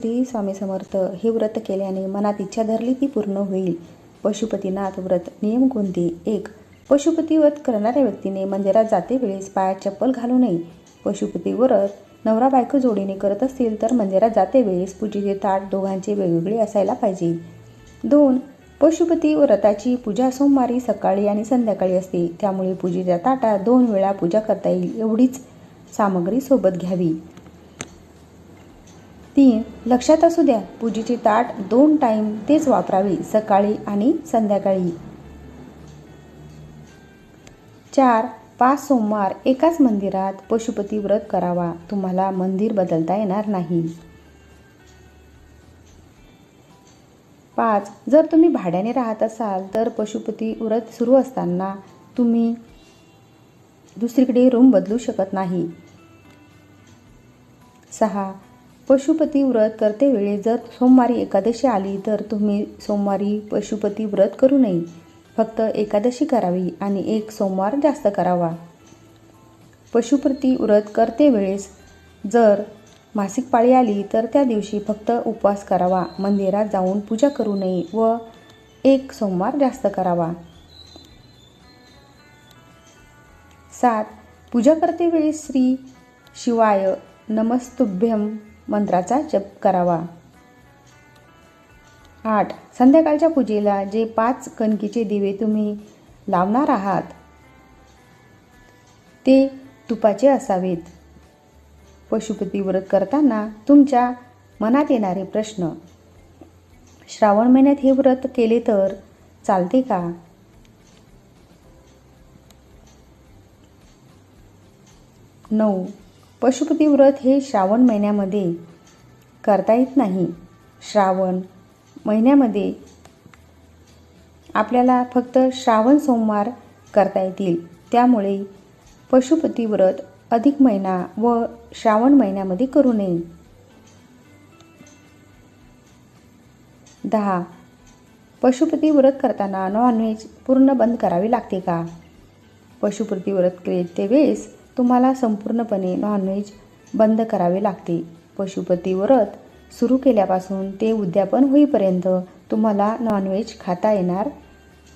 श्री स्वामी समर्थ हे व्रत केल्याने मनात इच्छा धरली ती पूर्ण होईल. पशुपतीनाथ व्रत नियम कोणते? एक पशुपती व्रत करणाऱ्या व्यक्तीने मंदिरात जाते वेळेस पायात चप्पल घालू नये. पशुपती व्रत नवरा बायको जोडीने करत असतील तर मंदिरात जाते वेळेस पूजेचे ताट दोघांचे वेगवेगळे असायला पाहिजे. दोन पशुपती व्रताची पूजा सोमवारी सकाळी आणि संध्याकाळी असते. त्यामुळे पूजेच्या ताटात दोन वेळा पूजा करता येईल एवढीच सामग्री सोबत घ्यावी. तीन लक्षात असू द्या पूजेची ताट दोन टाईम तेच वापरावी सकाळी आणि संध्याकाळी. चार पाच सोमवार एकाच मंदिरात पशुपती व्रत करावा तुम्हाला मंदिर बदलता येणार नाही. पाच जर तुम्ही भाड्याने राहत असाल तर पशुपती व्रत सुरू असताना तुम्ही दुसरीकडे रूम बदलू शकत नाही. सहा पशुपती व्रत करते वेळी जर सोमवारी एकादशी आली तर तुम्ही सोमवारी पशुपती व्रत करू नये. फक्त एकादशी करावी आणि एक सोमवार जास्त करावा. पशुपती व्रत करते वेळेस जर मासिक पाळी आली तर त्या दिवशी फक्त उपवास करावा. मंदिरात जाऊन पूजा करू नये व एक सोमवार जास्त करावा. सात. पूजा करते वेळी श्री शिवाय नमस्तुभ्यम मंत्राचा जप करावा. आठ. संध्याकाळच्या पूजेला जे पाच कणकीचे दिवे तुम्ही लावणार आहात ते तुपाचे असावेत. पशुपती व्रत करताना तुमच्या मनात येणारे प्रश्न श्रावण महिन्यात हे व्रत केले तर चालते का? नऊ. पशुपती व्रत हे श्रावण महिन्यामध्ये करता येत नाही. श्रावण महिन्यामध्ये आपल्याला फक्त श्रावण सोमवार करता येतील. त्यामुळे पशुपती व्रत अधिक महिना व श्रावण महिन्यामध्ये करू नये. दहा. पशुपती व्रत करताना नॉनव्हेज पूर्ण बंद करावे लागते का? पशुपती व्रत करते वेळेस तुम्हाला संपूर्णपणे नॉनव्हेज बंद करावे लागते. पशुपती व्रत सुरू केल्यापासून ते उद्यापन होईपर्यंत तुम्हाला नॉनव्हेज खाता येणार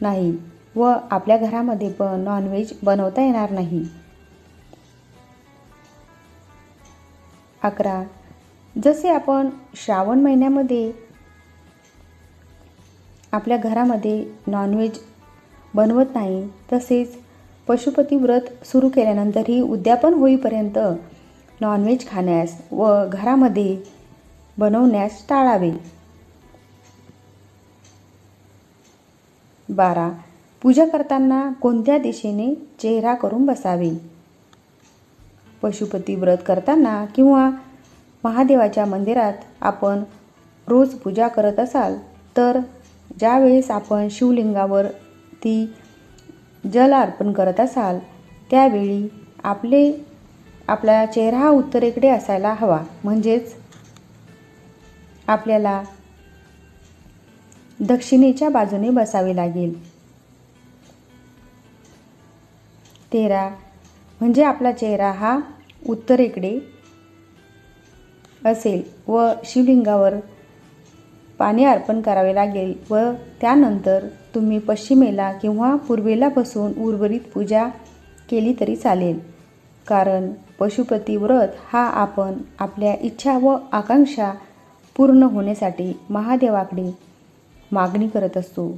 नाही व आपल्या घरामध्ये पण नॉनव्हेज बनवता येणार नाही. अकरा. जसे आपण श्रावण महिन्यामध्ये आपल्या घरामध्ये नॉनव्हेज बनवत नाही तसेच पशुपती व्रत सुरू केल्यानंतरही उद्यापन होईपर्यंत नॉनव्हेज खाण्यास व घरामध्ये बनवण्यास टाळावे. बारा. पूजा करताना कोणत्या दिशेने चेहरा करून बसावे? पशुपती व्रत करताना किंवा महादेवाच्या मंदिरात आपण रोज पूजा करत असाल तर ज्यावेळेस आपण शिवलिंगावर ती जल अर्पण करत असाल त्यावेळी आपले आपला चेहरा हा उत्तरेकडे असायला हवा. म्हणजेच आपल्याला दक्षिणेच्या बाजूने बसावे लागेल. तेरा म्हणजे आपला चेहरा हा उत्तरेकडे असेल व शिवलिंगावर पाणी अर्पण करावे लागेल व त्यानंतर तुम्ही पश्चिमेला किंवा पूर्वेला बसून उर्वरित पूजा केली तरी चालेल. कारण पशुपती व्रत हा आपण आपल्या इच्छा व आकांक्षा पूर्ण होण्यासाठी महादेवाकडे मागणी करत असतो.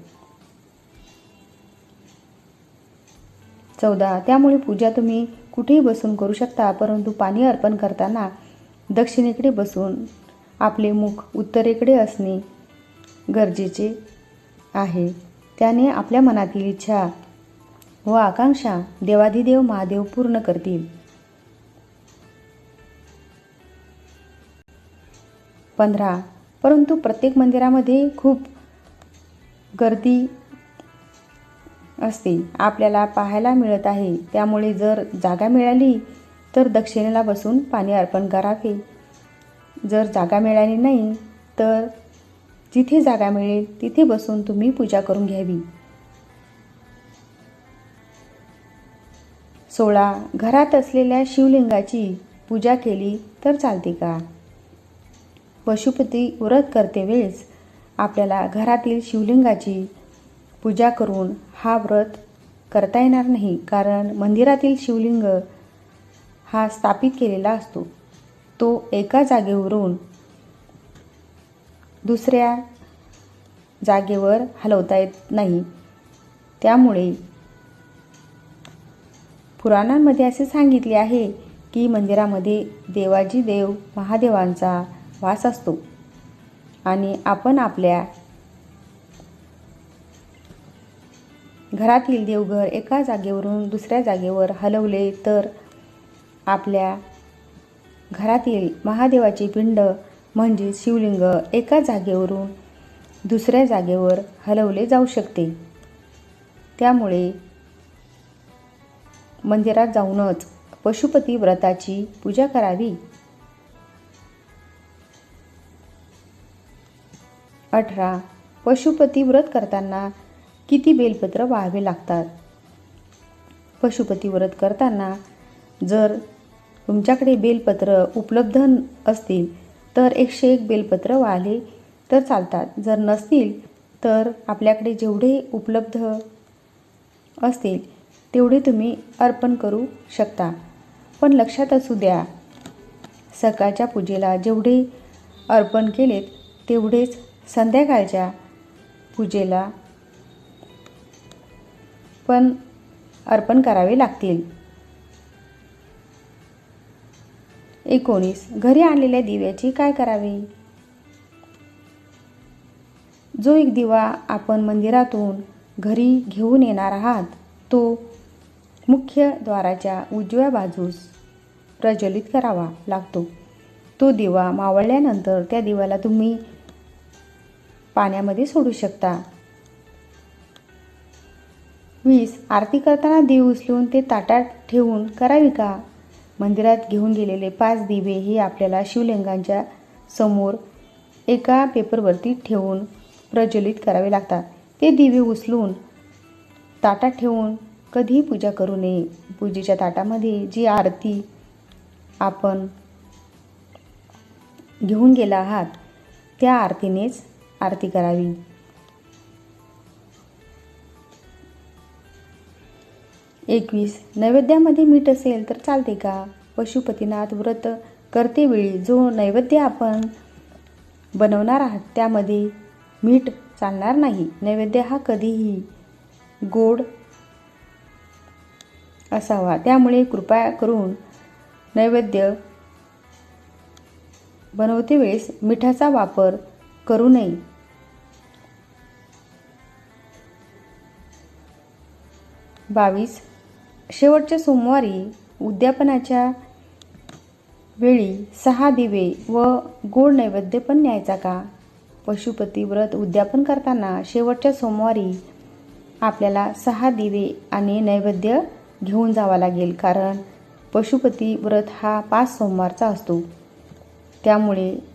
चौदा. त्यामुळे पूजा तुम्ही कुठेही बसून करू शकता परंतु पाणी अर्पण करताना दक्षिणेकडे बसून आपले मुख उत्तरेकडे असणे गरजेचे आहे. त्याने आपल्या मनातील इच्छा व आकांक्षा देवाधिदेव महादेव पूर्ण करतील. पंधरा. परंतु प्रत्येक मंदिरामध्ये खूप गर्दी असते. आपल्याला पाहायला मिळत आहे. त्यामुळे जर जागा मिळाली तर दक्षिणेला बसून पाणी अर्पण करावे. जर जागा मिळाली नाही तर जिथे जागा मिळेल तिथे बसून तुम्ही पूजा करून घ्यावी. सोळा घरात असलेल्या शिवलिंगाची पूजा केली तर चालते का? पशुपती व्रत करते वेळेस आपल्याला घरातील शिवलिंगाची पूजा करून हा व्रत करता येणार नाही कारण मंदिरातील शिवलिंग हा स्थापित केलेला असतो. तो एका जागेवरून दुसऱ्या जागेवर हलवता येत नाही. त्यामुळे पुराणांमध्ये असे सांगितले आहे की मंदिरामध्ये देवाजी देव महादेवांचा वास असतो आणि आपण आपल्या घरातील देवघर एका जागेवरून दुसऱ्या जागेवर हलवले तर आपल्या घरातील महादेवाची पिंड म्हणजे शिवलिंग एका जागेवरून दुसऱ्या जागेवर हलवले जाऊ शकते. त्यामुळे मंदिरात जाऊनच पशुपती व्रताची पूजा करावी. अठरा. पशुपती व्रत करताना किती बेलपत्र वाहावे लागतात? पशुपती व्रत करताना जर तुमच्याकडे बेलपत्र उपलब्ध असतील तर एकशे एक बेलपत्र वाहले तर चालतात. जर नसतील तर आपल्याकडे जेवढे उपलब्ध असतील तेवढे तुम्ही अर्पण करू शकता. पण लक्षात असू द्या सकाळच्या पूजेला जेवढे अर्पण केलेत तेवढेच संध्याकाळच्या पूजेला पण अर्पण करावे लागतील. एकोणीस. घरी आणलेल्या दिव्याची काय करावे? जो एक दिवा आपण मंदिरातून घरी घेऊन येणार आहात तो मुख्य द्वाराच्या उजव्या बाजूस प्रज्वलित करावा लागतो. तो दिवा मावळल्यानंतर त्या दिव्याला तुम्ही पाण्यामध्ये सोडू शकता. वीस. आरती करताना देव उचलून ते ताटात ठेवून करावी का? मंदिरात घेऊन गेलेले पाच दिवे हे आपल्याला शिवलिंगांच्या समोर एका पेपरवरती ठेवून प्रज्वलित करावे लागतात. ते दिवे उचलून ताटात ठेवून कधीही पूजा करू नये. पूजेच्या ताटामध्ये जी आरती आपण घेऊन गेला आहात त्या आरतीनेच आरती करावी. एकवीस. नैवेद्यामध्ये मीठ असेल तर चालते का? पशुपतीनाथ व्रत करतेवेळी जो नैवेद्य आपण बनवणार आहात त्यामध्ये मीठ चालणार नाही. नैवेद्य हा कधीही गोड असावा. त्यामुळे कृपा करून नैवेद्य बनवते वेळेस मिठाचा वापर करू नये. बावीस. शेवटच्या सोमवारी उद्यापनाच्या वेळी सहा दिवे व गोड नैवेद्य पण न्यायचा का? पशुपती व्रत उद्यापन करताना शेवटच्या सोमवारी आपल्याला सहा दिवे आणि नैवेद्य घेऊन जावा लागेल कारण पशुपती व्रत हा पाच सोमवारचा असतो. त्यामुळे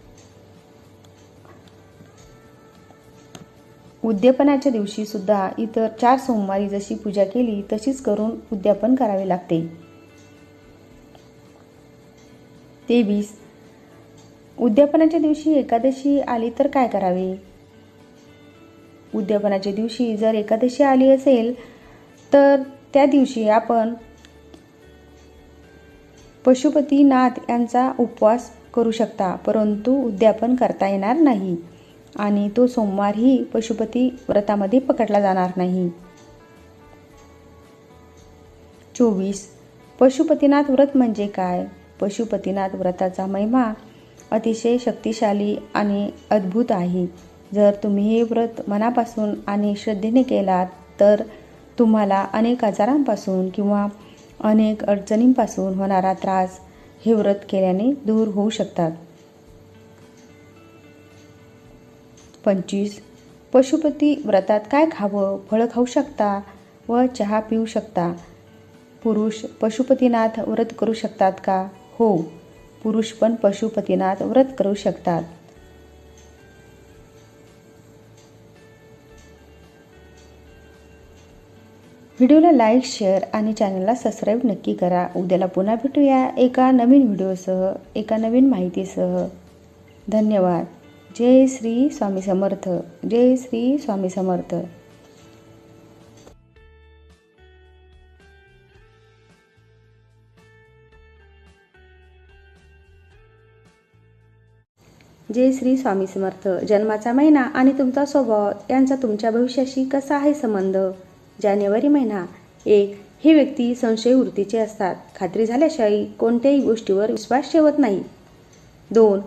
उद्यापनाच्या दिवशी सुद्धा इतर चार सोमवारी जशी पूजा केली तशीच करून उद्यापन करावे लागते. तेवीस. उद्यापनाच्या दिवशी एकादशी आली तर काय करावे? उद्यापनाच्या दिवशी जर एकादशी आली असेल तर त्या दिवशी आपण पशुपतीनाथ यांचा उपवास करू शकता परंतु उद्यापन करता येणार नाही. आणि तो सोमवारही पशुपती व्रतामध्ये पकडला जाणार नाही. चोवीस. पशुपतीनाथ व्रत म्हणजे काय? पशुपतीनाथ व्रताचा महिमा अतिशय शक्तिशाली आणि अद्भुत आहे. जर तुम्ही हे व्रत मनापासून आणि श्रद्धेने केलात तर तुम्हाला अनेक आजारांपासून किंवा अनेक अडचणींपासून होणारा त्रास हे व्रत केल्याने दूर होऊ शकतात. पंचवीस. पशुपती व्रतात काय खावं? फळं खाऊ शकता व चहा पिऊ शकता. पुरुष पशुपतीनाथ व्रत करू शकतात का? हो पुरुष पण पशुपतीनाथ व्रत करू शकतात. व्हिडिओला लाईक शेअर आणि चॅनलला सबस्क्राईब नक्की करा. उद्याला पुन्हा भेटूया एका नवीन व्हिडिओसह एका नवीन माहितीसह. धन्यवाद. जय श्री स्वामी समर्थ जय श्री स्वामी समर्थ. जय श्री स्वामी समर्थ जन्माचा महिना आणि तुमचा स्वभाव यांचा तुमच्या भविष्याशी कसा आहे संबंध? जानेवारी महिना एक हे व्यक्ती संशय वृत्तीचे असतात. खात्री झाल्याशिवाय कोणत्याही गोष्टीवर विश्वास ठेवत नाही. दोन